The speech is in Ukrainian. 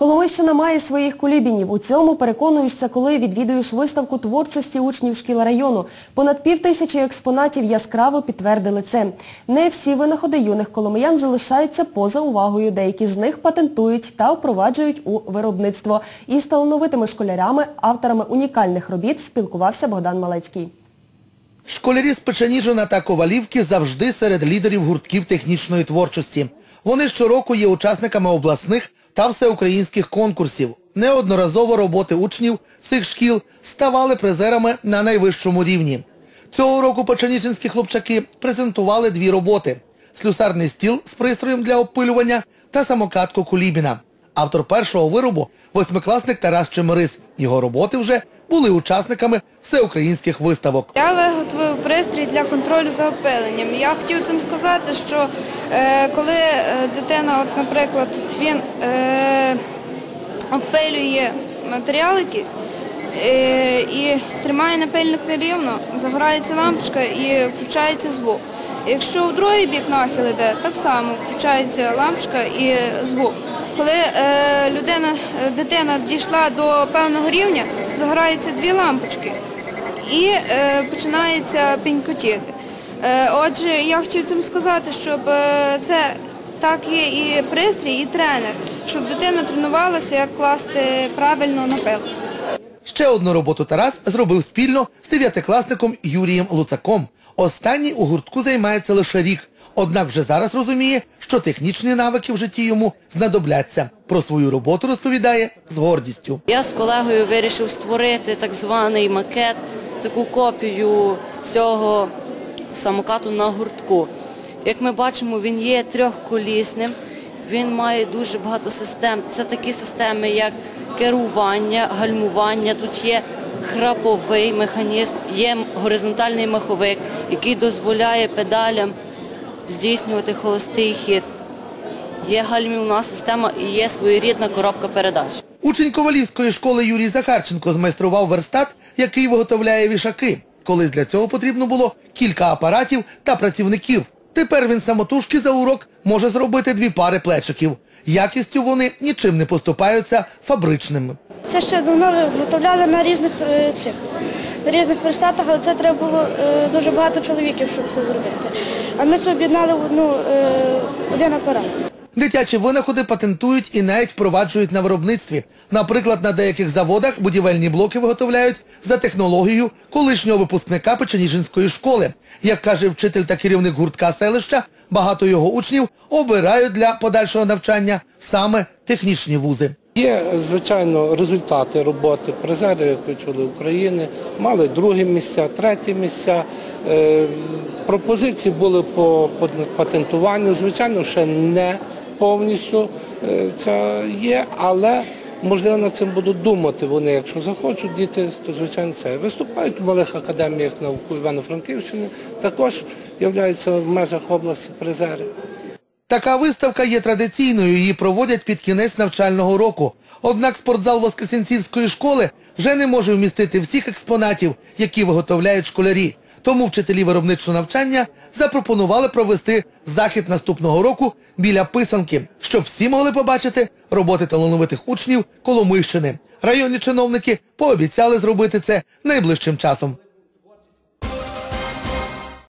Коломийщина має своїх кулібінів. У цьому переконуєшся, коли відвідуєш виставку творчості учнів шкіл району. Понад пів тисячі експонатів яскраво підтвердили це. Не всі винаходи юних коломиян залишаються поза увагою. Деякі з них патентують та впроваджують у виробництво. Із талановитими школярями, авторами унікальних робіт спілкувався Богдан Малецький. Школярі з Печеніжина та Ковалівки завжди серед лідерів гуртків технічної творчості. Вони щороку є учасниками обласних та всеукраїнських конкурсів. Неодноразово роботи учнів цих шкіл ставали призерами на найвищому рівні. Цього року печеніжинські хлопчаки презентували дві роботи – слюсарний стіл з пристроєм для опилювання та самокатку Кулібіна. Автор першого виробу – восьмикласник Тарас Чемерис. Його роботи вже були учасниками всеукраїнських виставок. Я виготовив пристрій для контролю за опиленням. Я хотів цим сказати, що е, коли е, дитина, от, наприклад, він е, опилює матеріал якийсь е, і тримає напильник нерівно, загорається лампочка і включається звук. Якщо в другий бік нахил йде, так само включається лампочка і звук. Коли людина, дитина дійшла до певного рівня, загораються дві лампочки і е, починається пінькотіти. Е, отже, я хотів цим сказати, щоб е, це так є і пристрій, і тренер, щоб дитина тренувалася, як класти правильно на пил. Ще одну роботу Тарас зробив спільно з дев'ятикласником Юрієм Луцаком. Останній у гуртку займається лише рік. Однак вже зараз розуміє, що технічні навики в житті йому знадобляться. Про свою роботу розповідає з гордістю. Я з колегою вирішив створити так званий макет, таку копію цього самокату на гуртку. Як ми бачимо, він є трьохколісним, він має дуже багато систем. Це такі системи, як керування, гальмування. Тут є храповий механізм, є горизонтальний маховик, який дозволяє педалям здійснювати холостий хід. Є гальмівна система і є своєрідна коробка передач. Учень Ковалівської школи Юрій Захарченко змайстрував верстат, який виготовляє вішаки. Колись для цього потрібно було кілька апаратів та працівників. Тепер він самотужки за урок може зробити дві пари плечиків. Якістю вони нічим не поступаються фабричними. Це ще давно виготовляли на різних е, цих на різних верстатах, але це треба було е, дуже багато чоловіків, щоб це зробити. А ми це об'єднали в одну е, один апарат. Дитячі винаходи патентують і навіть впроваджують на виробництві. Наприклад, на деяких заводах будівельні блоки виготовляють за технологією колишнього випускника Печеніжинської школи. Як каже вчитель та керівник гуртка селища, багато його учнів обирають для подальшого навчання саме технічні вузи. Є, звичайно, результати роботи. Призери, як ви чули, України мали другі місця, треті місця. Е, Пропозиції були по патентуванню. Звичайно, ще не повністю е, це є, але можливо над цим будуть думати вони. Якщо захочуть діти, то звичайно це виступають в малих академіях наук Івано-Франківщини. Також являються в межах області призери. Така виставка є традиційною, її проводять під кінець навчального року. Однак спортзал Воскресенцівської школи вже не може вмістити всіх експонатів, які виготовляють школярі. Тому вчителі виробничого навчання запропонували провести захід наступного року біля писанки, щоб всі могли побачити роботи талановитих учнів Коломийщини. Районні чиновники пообіцяли зробити це найближчим часом.